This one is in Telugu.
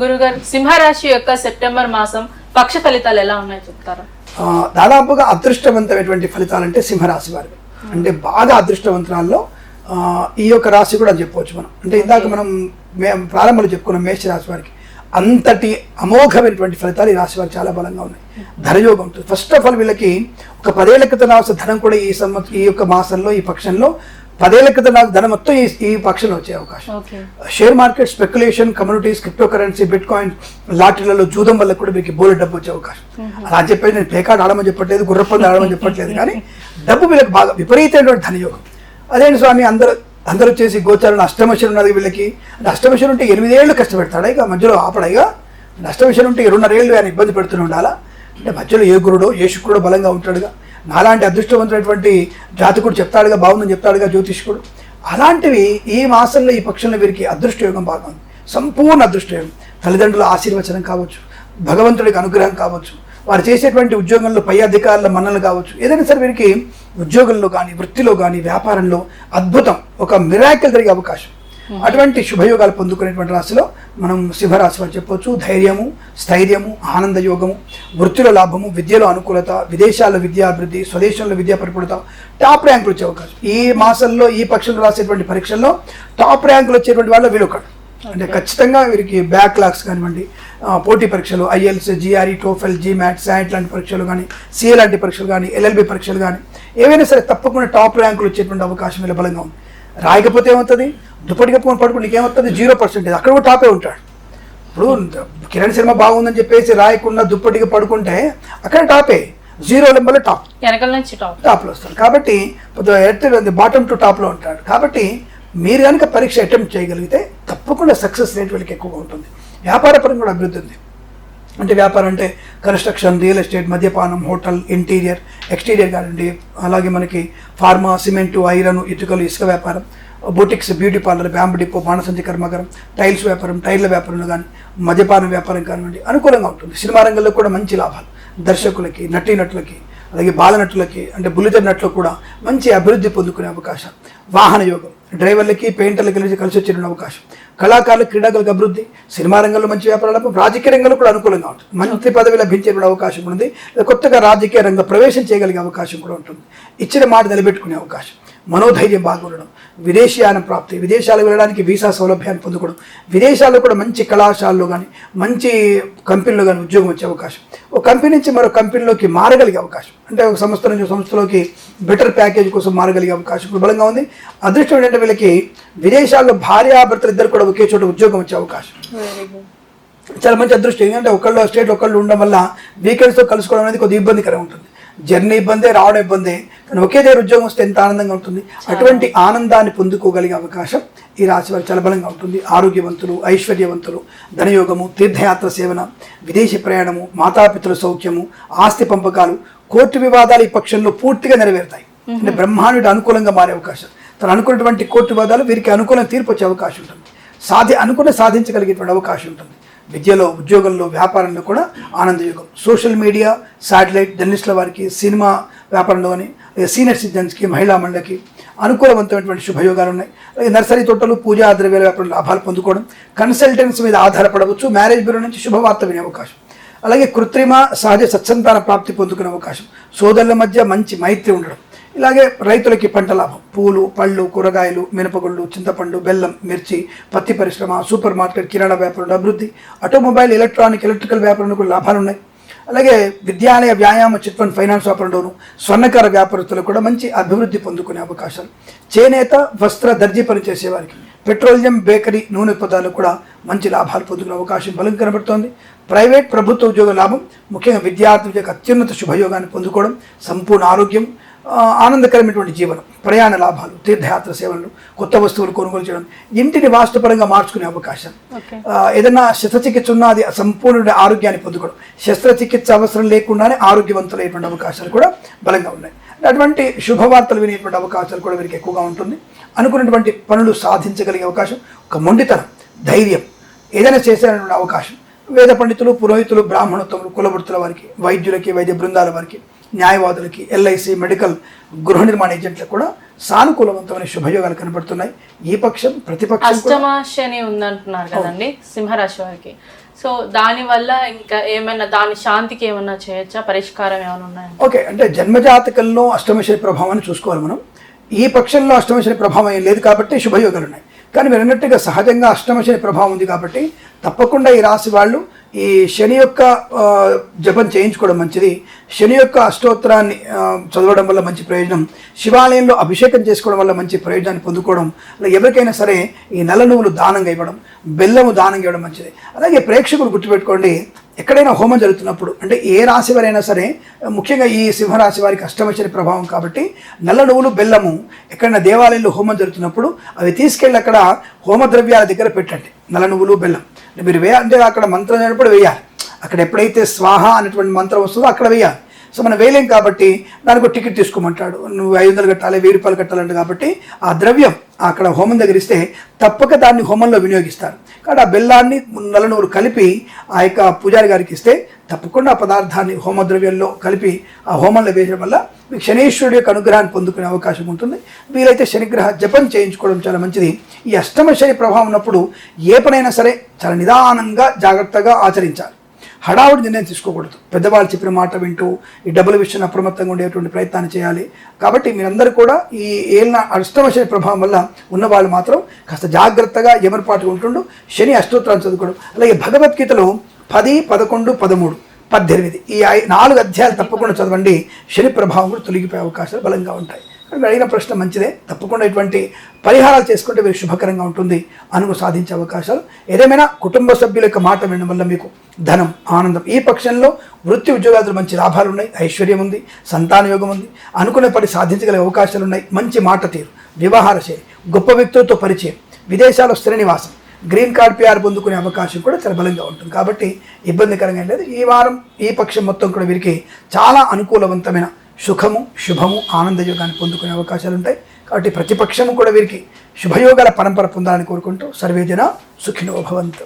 గురుగారు సింహరాశి యొక్క సెప్టెంబర్ మాసం పక్ష ఫలితాలు ఎలా ఉన్నాయో చెప్తారా? దాదాపుగా అదృష్టవంతమైనటువంటి ఫలితాలు అంటే సింహరాశి వారివి. అంటే బాగా అదృష్టవంతరాల్లో ఈ యొక్క రాశి కూడా చెప్పవచ్చు మనం. అంటే ఇందాక మనం మేము ప్రారంభంలో చెప్పుకున్నాం మేష రాశి వారికి. అంతటి అమోఘమైనటువంటి ఫలితాలు ఈ రాశి వారికి చాలా బలంగా ఉన్నాయి. ధనయోగం ఫస్ట్ ఆఫ్ ఆల్ వీళ్ళకి ఒక పదేళ్ళ క్రితం రావాల్సిన ధనం కూడా ఈ సంవత్సరం ఈ యొక్క మాసంలో ఈ పక్షంలో పదేళ్ళ క్రితం నాకు ధనం మొత్తం ఈ ఈ పక్షంలో వచ్చే అవకాశం. Share market speculation communities crypto currency bitcoin లాటరీలలో జూదం వల్ల కూడా మీకు బోలె డబ్బు వచ్చే అవకాశం. అలా అని చెప్పేది నేను పేకాడు ఆడమని చెప్పట్లేదు గుర్రపంది ఆడమని చెప్పట్లేదు కానీ డబ్బు వీళ్ళకి బాగా విపరీతమైనటువంటి ధనయోగం. అదేంటి స్వామి అందరూ అందరూ వచ్చేసి గోచారం అష్టమశని ఉన్నది వీళ్ళకి. అష్టమశని ఉంటే ఎనిమిదేళ్ళు కష్టపెడతాడా? ఇక మధ్యలో ఆపడాయిగా అష్టమశని ఉంటే రెండున్నరేళ్ళు ఆయన ఇబ్బంది పెడుతూనే ఉండాలా? అంటే మధ్యలో ఏ గురుడో ఏ శుక్రుడో బలంగా ఉంటాడుగా. నాలాంటి అదృష్టవంతుడైనటువంటి జాతకుడు చెప్తాడుగా బాగుందని చెప్తాడుగా జ్యోతిష్కుడు. అలాంటివి ఈ మాసంలో ఈ పక్షంలో వీరికి అదృష్టయోగం బాగుంది సంపూర్ణ అదృష్టయోగం. తల్లిదండ్రుల ఆశీర్వచనం కావచ్చు భగవంతుడికి అనుగ్రహం కావచ్చు వారు చేసేటువంటి ఉద్యోగంలో పై అధికారుల మన్నలు కావచ్చు. ఏదైనా సరే వీరికి ఉద్యోగంలో కానీ వృత్తిలో కానీ వ్యాపారంలో అద్భుతం ఒక మిరాకిల్ జరిగే అవకాశం. అటువంటి శుభయోగాలు పొందుకునేటువంటి రాశిలో మనం సింహరాశి వారు చెప్పొచ్చు. ధైర్యము స్థైర్యము ఆనంద యోగము వృత్తిలో లాభము విద్యలో అనుకూలత విదేశాల్లో విద్యాభివృద్ధి స్వదేశంలో విద్యా పరిపూర్ణత టాప్ ర్యాంకులు వచ్చే అవకాశం. ఈ మాసంలో ఈ పక్షంలో రాసేటువంటి పరీక్షల్లో టాప్ ర్యాంకులు వచ్చేటువంటి వాళ్ళు వీరొకడు అంటే ఖచ్చితంగా వీరికి బ్యాక్ లాక్స్ కానివ్వండి పోటీ పరీక్షలు IELTS GRE TOEFL GMAT SAT లాంటి పరీక్షలు కానీ సిఏ లాంటి పరీక్షలు కానీ ఎల్ఎల్బి పరీక్షలు కానీ ఏవైనా సరే తప్పకుండా టాప్ ర్యాంకులు వచ్చేటువంటి అవకాశం వీళ్ళ బలంగా ఉంది. రాయకపోతే ఏమవుతుంది? దుప్పటి కప్పుకొని పడుకుని నీకేమవుతుంది జీరో పర్సెంటేజ్ అక్కడ కూడా టాపే ఉంటాడు. ఇప్పుడు కిరణ్ శర్మ బాగుందని చెప్పేసి రాయకుండా దుప్పటిగా పడుకుంటే అక్కడ టాపే. Zero లెంబర్లో top. వెనకాల నుంచి టాప్. టాప్లో వస్తాడు. కాబట్టి ఎర్త్ బాటమ్ టు టాప్లో ఉంటాడు. కాబట్టి మీరు కనుక పరీక్ష అటెంప్ట్ చేయగలిగితే తప్పకుండా సక్సెస్ రేట్ వీళ్ళకి ఎక్కువగా ఉంటుంది. వ్యాపార పరంగా కూడా అభివృద్ధి ఉంది. అంటే వ్యాపారం అంటే కన్స్ట్రక్షన్ రియల్ ఎస్టేట్ మద్యపానం హోటల్ ఇంటీరియర్ ఎక్స్టీరియర్ కానివ్వండి అలాగే మనకి ఫార్మా సిమెంటు ఐరన్ ఇటుకలు ఇసుక వ్యాపారం. Boutiques beauty parlour bamboo depot బాణసంచి కర్మాగారం టైల్స్ వ్యాపారం టైర్ల వ్యాపారంలో కానీ మద్యపాన వ్యాపారం కానివ్వండి అనుకూలంగా ఉంటుంది. సినిమా రంగంలో కూడా మంచి లాభాలు. దర్శకులకి నటీనటులకి అలాగే బాలనటులకి అంటే బుల్లితెర నటులకు కూడా మంచి అభివృద్ధి పొందుకునే అవకాశం. వాహన యోగం డ్రైవర్లకి పెయింటర్లకి కలిసి కలిసి వచ్చే అవకాశం. కళాకారులు క్రీడాకులకు అభివృద్ధి సినిమా రంగంలో మంచి వ్యాపారాలకు రాజకీయ రంగంలో కూడా అనుకూలంగా ఉంటుంది. మంత్రి పదవి లభించే అవకాశం ఉంది. కొత్తగా రాజకీయ రంగ ప్రవేశం చేయగలిగే అవకాశం కూడా ఉంటుంది. ఇచ్చిన మాట నిలబెట్టుకునే అవకాశం. మనోధైర్యం బాగుండడం విదేశీయాన ప్రాప్తి విదేశాలకు వెళ్ళడానికి వీసా సౌలభ్యాన్ని పొందుకోవడం విదేశాల్లో కూడా మంచి కళాశాలలో కానీ మంచి కంపెనీలో కానీ ఉద్యోగం వచ్చే అవకాశం. ఒక కంపెనీ నుంచి మరో కంపెనీలోకి మారగలిగే అవకాశం. అంటే ఒక సంస్థ నుంచి సంస్థలోకి బెటర్ ప్యాకేజ్ కోసం మారగలిగే అవకాశం బలంగా ఉంది. అదృష్టం ఏంటంటే వీళ్ళకి విదేశాల్లో భార్యాభర్తలు ఇద్దరు కూడా ఒకే చోట ఉద్యోగం వచ్చే అవకాశం. చాలా మంచి అదృష్టం. ఏంటంటే ఒకళ్ళు స్టేట్ ఒకళ్ళు ఉండడం వల్ల వీకెండ్స్తో కలుసుకోవడం అనేది కొద్దిగా ఇబ్బందికరంగా ఉంటుంది. జర్నీ ఇబ్బందే రావడం ఇబ్బందే కానీ ఒకే దగ్గర ఉద్యోగం వస్తే ఎంత ఆనందంగా ఉంటుంది? అటువంటి ఆనందాన్ని పొందుకోగలిగే అవకాశం ఈ రాశి వారికి చాలా బలంగా ఉంటుంది. ఆరోగ్యవంతులు ఐశ్వర్యవంతులు ధనయోగము తీర్థయాత్ర సేవన విదేశీ ప్రయాణము మాతాపితృ సౌఖ్యము ఆస్తి పంపకాలు కోర్టు వివాదాలు ఈ పక్షంలో పూర్తిగా నెరవేరుతాయి. అంటే బ్రహ్మాండుడు అనుకూలంగా మారే అవకాశం. తను అనుకున్నటువంటి కోర్టు వివాదాలు వీరికి అనుకూలంగా తీర్పు వచ్చే అవకాశం ఉంటుంది. సాధి అనుకున్న సాధించగలిగేటువంటి అవకాశం ఉంటుంది. విద్యలో ఉద్యోగంలో వ్యాపారంలో కూడా ఆనందయుగం. సోషల్ మీడియా శాటిలైట్ జర్నలిస్టుల వారికి సినిమా వ్యాపారంలో సీనియర్ సిటిజన్స్కి మహిళా మండలికి అనుకూలవంతమైనటువంటి శుభయోగాలు ఉన్నాయి అలాగే నర్సరీ తోటలు పూజా ద్రవ్యాల వ్యాపారం లాభాలు పొందుకోవడం కన్సల్టెన్స్ మీద ఆధారపడవచ్చు మ్యారేజ్ బ్యూరో నుంచి శుభవార్త వినే అవకాశం. అలాగే కృత్రిమ సహజ సత్సంతాన ప్రాప్తి పొందుకునే అవకాశం. సోదరుల మధ్య మంచి మైత్రి ఉండడం. ఇలాగే రైతులకి పంట లాభం. పూలు పళ్ళు కూరగాయలు మినపగుళ్ళు చింతపండు బెల్లం మిర్చి పత్తి పరిశ్రమ సూపర్ మార్కెట్ కిరాణా వ్యాపారంలో అభివృద్ధి ఆటోమొబైల్ ఎలక్ట్రానిక్ ఎలక్ట్రికల్ వ్యాపారంలో కూడా లాభాలు ఉన్నాయి అలాగే విద్యాలయ వ్యాయామ చిట్ ఫండ్ ఫైనాన్స్ వ్యాపారంలోను స్వర్ణకార వ్యాపారస్తులు కూడా మంచి అభివృద్ధి పొందుకునే అవకాశాలు. చేనేత వస్త్ర దర్జీ పని చేసేవారికి పెట్రోలియం బేకరీ నూనె పదాలు కూడా మంచి లాభాలు పొందుకునే అవకాశం బలం కనబడుతోంది. ప్రైవేట్ ప్రభుత్వ ఉద్యోగ లాభం ముఖ్యంగా విద్యార్థుల యొక్క అత్యున్నత శుభయోగాన్ని పొందుకోవడం సంపూర్ణ ఆరోగ్యం ఆనందకరమైనటువంటి జీవనం ప్రయాణ లాభాలు తీర్థయాత్ర సేవలు కొత్త వస్తువులు కొనుగోలు చేయడం ఇంటిని వాస్తుపరంగా మార్చుకునే అవకాశం. ఏదైనా శస్త్రచికిత్స ఉన్నా అది సంపూర్ణ ఆరోగ్యాన్ని పొందుకోవడం. శస్త్రచికిత్స అవసరం లేకుండానే ఆరోగ్యవంతులైనటువంటి అవకాశాలు కూడా బలంగా ఉన్నాయి. అటువంటి శుభవార్తలు వినేటువంటి అవకాశాలు కూడా వీరికి ఎక్కువగా ఉంటుంది. అనుకున్నటువంటి పనులు సాధించగలిగే అవకాశం ఒక మొండితనం ధైర్యం ఏదైనా చేసేటువంటి అవకాశం. వేద పండితులు పురోహితులు బ్రాహ్మణోత్తములు కులవృత్తుల వారికి వైద్యులకి వైద్య బృందాల వారికి న్యాయవాదులకి ఎల్ఐసి మెడికల్ గృహ నిర్మాణ ఏజెంట్లకు కూడా సానుకూలవంతమైన శుభయోగాలు కనబడుతున్నాయి. ఈ పక్షం ప్రతిపక్షం అష్టమ శని ఉందంటున్నారు కదండి సింహరాశి వారికి. సో దాని వల్ల ఇంకా ఏమైనా దాని శాంతికి ఏమైనా చేయొచ్చా? పరిష్కారం ఏమైనా ఉన్నాయా? ఓకే అంటే జన్మజాతకంలో అష్టమశని ప్రభావాన్ని చూసుకోవాలి మనం. ఈ పక్షంలో అష్టమశని ప్రభావం ఏం లేదు కాబట్టి శుభయోగాలు ఉన్నాయి. కానీ మీరు అన్నట్టుగా సహజంగా అష్టమశని ప్రభావం ఉంది కాబట్టి తప్పకుండా ఈ రాశి వాళ్ళు ఈ శని యొక్క జపం చేయించుకోవడం మంచిది. శని యొక్క అష్టోత్తరాన్ని చదవడం వల్ల మంచి ప్రయోజనం. శివాలయంలో అభిషేకం చేసుకోవడం వల్ల మంచి ప్రయోజనాన్ని పొందుకోవడం. అలా ఎవరికైనా సరే ఈ నల్ల నువ్వులు దానంగా ఇవ్వడం బెల్లము దానంగా ఇవ్వడం మంచిది. అలాగే ప్రేక్షకులు గుర్తుపెట్టుకోండి ఎక్కడైనా హోమం జరుగుతున్నప్పుడు అంటే ఏ రాశి వారైనా సరే ముఖ్యంగా ఈ సింహరాశి వారికి అష్టమశని ప్రభావం కాబట్టి నల్ల నువ్వులు బెల్లము ఎక్కడైనా దేవాలయంలో హోమం జరుగుతున్నప్పుడు అవి తీసుకెళ్ళి అక్కడ హోమ ద్రవ్యాల దగ్గర పెట్టండి. నల్ల నువ్వులు బెల్లం. మీరు వేయాలంటే అంటే అక్కడ మంత్రం అయినప్పుడు వేయాలి. అక్కడ ఎప్పుడైతే స్వాహ అనేటువంటి మంత్రం వస్తుందో అక్కడ వేయాలి. సో మనం వేయలేం కాబట్టి దానికి ఒక టికెట్ తీసుకోమంటాడు. నువ్వు ఐదు వందలు కట్టాలి వెయ్యి రూపాయలు కట్టాలంట కాబట్టి ఆ ద్రవ్యం అక్కడ హోమం దగ్గర ఇస్తే తప్పక దాన్ని హోమంలో వినియోగిస్తారు. కాబట్టి ఆ బెల్లాన్ని నల్ల కలిపి ఆ యొక్క పూజారి గారికి ఇస్తే తప్పకుండా ఆ పదార్థాన్ని హోమ ద్రవ్యంలో కలిపి ఆ హోమంలో వేయడం వల్ల మీకు శనీశ్వరుడు యొక్క అనుగ్రహాన్ని పొందుకునే అవకాశం ఉంటుంది. వీలైతే శనిగ్రహ జపం చేయించుకోవడం చాలా మంచిది. ఈ అష్టమ శని ప్రభావం ఉన్నప్పుడు ఏ పనైనా సరే చాలా నిదానంగా జాగ్రత్తగా ఆచరించాలి. హడావుడి నిర్ణయం తీసుకోకూడదు. పెద్దవాళ్ళు చెప్పిన మాట వింటూ ఈ డబ్బుల విషయం అప్రమత్తంగా ఉండేటువంటి ప్రయత్నాన్ని చేయాలి. కాబట్టి మీరందరూ కూడా ఈ ఏళ్ళ అష్టమ శని ప్రభావం వల్ల ఉన్నవాళ్ళు మాత్రం కాస్త జాగ్రత్తగా ఎమరపాటుగా ఉంటుండు. శని అష్టోత్తరాన్ని చదువుకోవడం. అలాగే భగవద్గీతలో పది పదకొండు పదమూడు పద్దెనిమిది. ఈ నాలుగు అధ్యాయాలు తప్పకుండా చదవండి. శని ప్రభావం కూడా తొలగిపోయే అవకాశాలు బలంగా ఉంటాయి. అడిగిన ప్రశ్న మంచిదే. తప్పకుండా ఇటువంటి పరిహారాలు చేసుకుంటే మీరు శుభకరంగా ఉంటుంది. అనుగు సాధించే అవకాశాలు. ఏదేమైనా కుటుంబ సభ్యుల యొక్క మాట వినడం వల్ల మీకు ధనం ఆనందం. ఈ పక్షంలో వృత్తి ఉద్యోగాలు మంచి లాభాలు ఉన్నాయి. ఐశ్వర్యం ఉంది. సంతాన యోగం ఉంది. అనుకునే పని సాధించగలిగే అవకాశాలు ఉన్నాయి. మంచి మాట తీరు. వ్యవహార శైలి. గొప్ప వ్యక్తులతో పరిచయం. విదేశాల్లో స్థిర నివాసం. గ్రీన్ కార్డ్ పిఆర్ పొందుకునే అవకాశం కూడా చాలా బలంగా ఉంటుంది. కాబట్టి ఇబ్బందికరంగా లేదు. ఈ వారం ఈ పక్షం మొత్తం కూడా వీరికి చాలా అనుకూలవంతమైన సుఖము శుభము ఆనందయోగాన్ని పొందుకునే అవకాశాలు ఉంటాయి. కాబట్టి ప్రతిపక్షము కూడా వీరికి శుభయోగాల పరంపర పొందాలని కోరుకుంటూ సర్వేజన సుఖినో భవంతు.